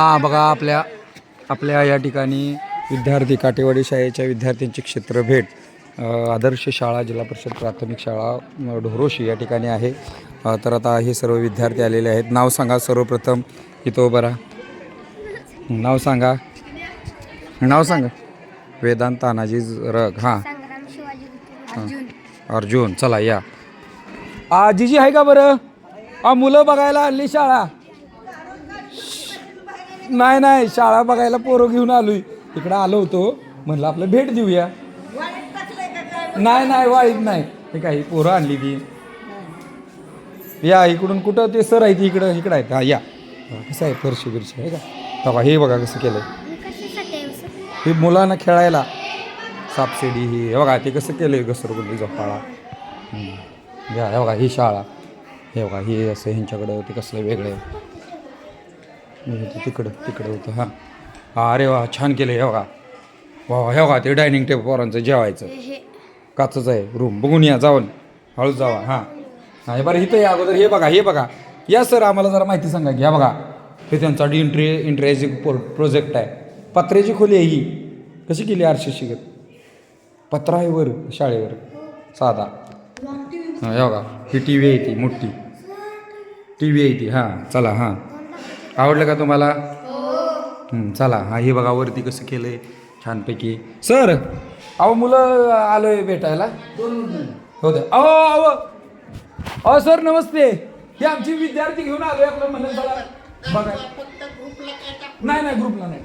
हां बघा आपल्या आपल्या या ठिकाणी विद्यार्थी काटेवाडी शाळेच्या विद्यार्थ्यांची क्षेत्र भेट. अ, आदर्श शाळा जिल्हा परिषद प्राथमिक शाळा ढोरोशी या ठिकाणी आहे. तर आता हे सर्व विद्यार्थी आलेले आहेत. नाव सांगा सर्वप्रथम. इथं उभं राहा. नाव सांगा. नाव सांगा. वेदांत तानाजी रग. हां. अर्जुन. चला या. आजीजी आहे का बरं? आ मुलं बघायला आली शाळा. नाही नाही शाळा बघायला पोरं घेऊन आलोय. इकडं आलो होतो. म्हणलं आपलं भेट देऊया. नाही नाही वाईट नाही. हे काही पोरं आणली ती. या इकडून कुठं ते सर आहे ती इकडं इकडं आहेत. हा या. कसं आहे फरशी बिरशी आहे का? बघा हे बघा कसं केलं आहे हे मुलांना खेळायला. सापशिडी ही हे बघा ते कसं केलं आहे घसरगुंडी झोपाळा. या घ्या हे बघा ही शाळा. हे बघा हे असं ह्यांच्याकडं ते कसलं वेगळं आहे. तिकडं तिकडं होतं हां. हा अरे वा छान केलं हे बघा. वा हे बघा ते डायनिंग टेबल पोरांचं जेवायचं. काचच आहे रूम बघून या जाऊन. हळूच जावा हां. हां हे बरं इथं या अगोदर हे बघा हे बघा. या सर आम्हाला जरा माहिती सांगा की हा बघा हे त्यांचा इंट्रे इंट्रेजिक प्रोजेक्ट आहे. पत्र्याची खोली आहे ही. कशी केली आरशी शिकत पत्रा आहे वर शाळेवर. साधा. हां हे बघा ही टी व्ही आहे ती मोठी. टी व्ही आहे ती हां चला हां. आवडलं का तुम्हाला? चला. हा हे बघा वरती कसं केलं आहे छानपैकी. सर अहो मुलं आलोय भेटायला. हो द्या अहो अहो. अहो सर नमस्ते. हे आमची विद्यार्थी घेऊन आलोय आपलं म्हणलं चला बघा. नाही नाही ग्रुपला नाही.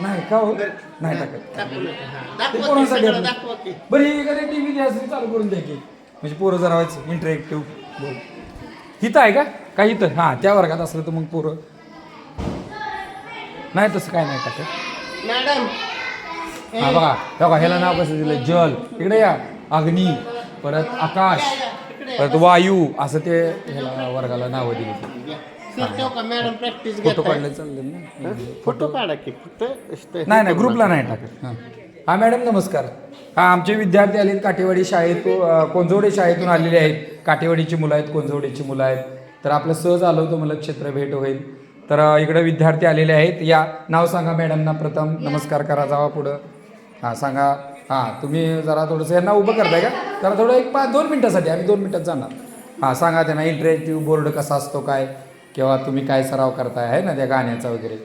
नाही का हो? नाही टाकत. ते पोरांसाठी बरं एखाद्या टी व्ही चालू करून द्या की. म्हणजे पोरं जरा व्हायचं इंटरेक्टिव्ह बोल. इथं आहे का? का इथं? हां त्या वर्गात असलं तर मग पोरं. नाही तसं काय नाही टाकत. मॅडम हा बघा हे बघा ह्याला नाव कसं दिलं जल. इकडे या. अग्नी. परत आकाश. परत वायू. असं ते ह्याला वर्गाला नावं दिली. ती सर ठेव का मॅडम प्रॅक्टिस फोटो घेत काढले चालले ना. फोटो काढा की फक्त नाही नाही ग्रुपला नाही टाकत. हां. हा मॅडम नमस्कार. हा आमचे विद्यार्थी आलेत काटेवाडी शाळेत कोंजवडे शाळेतून आलेले आहेत. काटेवाडीची मुलं आहेत कोंजवडीची मुलं आहेत. तर आपलं सहज आलो होतो मला क्षेत्र भेट होईल. तर इकडे विद्यार्थी आलेले आहेत. या नाव सांगा मॅडमना प्रथम. नमस्कार करा जावा पुढं. हां सांगा. हां तुम्ही जरा थोडंसं यांना उभं करताय का? जरा थोडं एक पाच दोन मिनटासाठी आम्ही दोन मिनटात जाणार. हां सांगा त्यांना इंटरेक्टिव्ह बोर्ड कसा असतो काय? किंवा तुम्ही काय सराव करताय आहे ना त्या गाण्याचा वगैरे?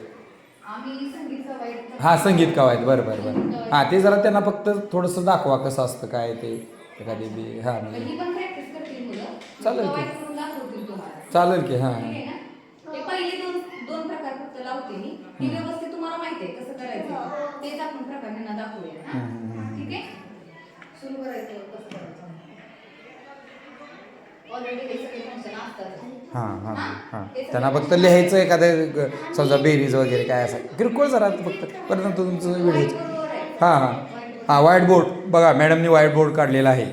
हां संगीत कवायत बरं बरं बरं. हां ते जरा त्यांना फक्त थोडंसं दाखवा कसं असतं काय ते एखादी बी हां. पण प्रॅक्टिस करतील मुलं. चालेल की. वाईट करून दाखवतील तुम्हाला. चालेल की हां. ठीक आहे ना? ते पहिले दोन दोन प्रकार फक्त लावते मी. ती व्यवस्थित तुम्हाला माहिती आहे कसं करायचं तेच आपण प्रकार त्यांना दाखवूया हा? ठीक आहे? सुरू करायचं कसं करायचं? ऑलरेडी हे सगळे फंक्शन असतात. हां हां हां? त्यांना फक्त लिहायचं एखादं ग- समजा बेरीज वगैरे काय असं. किरकोळ जरा फक्त. परंतु तुमचं व्हिडिओ हां हां. हां व्हाईट बोर्ड बघा मॅडमनी व्हाईट बोर्ड काढलेला आहे.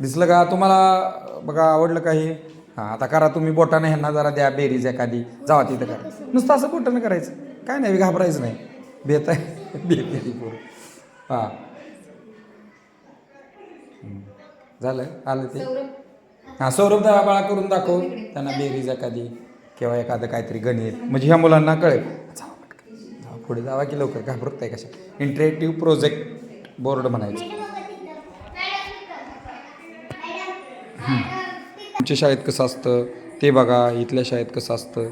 दिसलं का? तुम्हाला बघा आवडलं का हे? हां आता करा तुम्ही बोटाने ह्यांना जरा द्या बेरीज एखादी. जावा तिथं करा. नुसतं असं बोटाने करायचं. काय नाही घाबरायचं नाही. बेत आहे. बेत पोरं हां. झालं? आलं ते? हां सौरभ दहा बाळा करून दाखव. त्यांना बेरीज एखादी. किंवा एखादं काहीतरी गणित. म्हणजे ह्या मुलांना कळेल. पुढे जावा की लवकर घाबरत आहे कशा? इंटरेक्टिव्ह प्रोजेक्ट बोर्ड म्हणायचं. आमच्या शाळेत कसं असतं? ते बघा इथल्या शाळेत कसं असतं?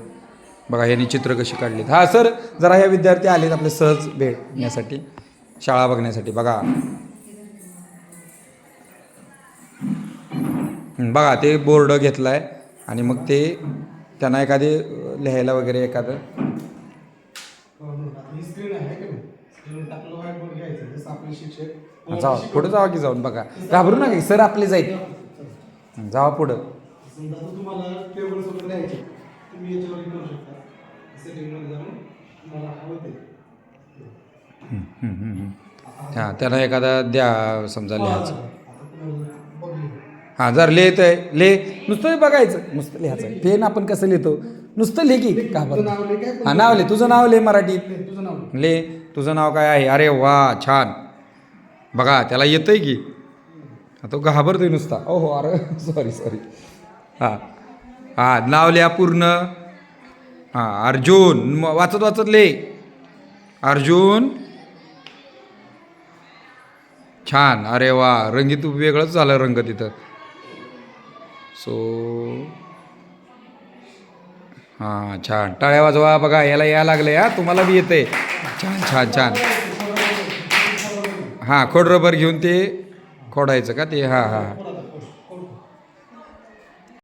बघा यांनी चित्र कशी काढलीत? हां सर जरा ह्या विद्यार्थी आलेत आपले सहज भेटण्यासाठी शाळा बघण्यासाठी बघा. बघा ते बोर्ड घेतला आहे आणि मग ते त्यांना एखादे लिहायला वगैरे एखादं ही स्क्रीन आहे का नाही स्क्रीन टाकलं व्हाईट बोर्ड घ्यायचं जसं आपले शिक्षक जावा पुढं जावा की जाऊन बघा. घाबरू नका सर आपले जाईल. जावा पुढं. हे करू शकता. सेटिंगमध्ये जाऊन तुम्हाला हवं ते. त्याला एखादा द्या समजा लिहायचं. हां जर लिहित आहे ले नुसतं बघायचं. नुसतं लिहायचं. पेन आपण कसं लिहितो? नुसतं लिह की. काय? हां नाव लिह. तुझं नाव लिह मराठीत तुझं नाव. ले तुझं नाव काय आहे? अरे वा छान. बघा त्याला येतंय की. तो घाबरतोय नुसता. ओ हो अरे सॉरी सॉरी हां. हां नाव लिहा पूर्ण. हां अर्जुन. वाचत वाचत ले अर्जुन. छान. अरे वा रंगीत वेगळंच झालं रंग तिथं. सो हां छान. टाळ्या वाजवा बघा याला या लागले हा तुम्हाला बी येते. छान छान छान. हां खोड रबर घेऊन ते खोडायचं का ते? हां हां.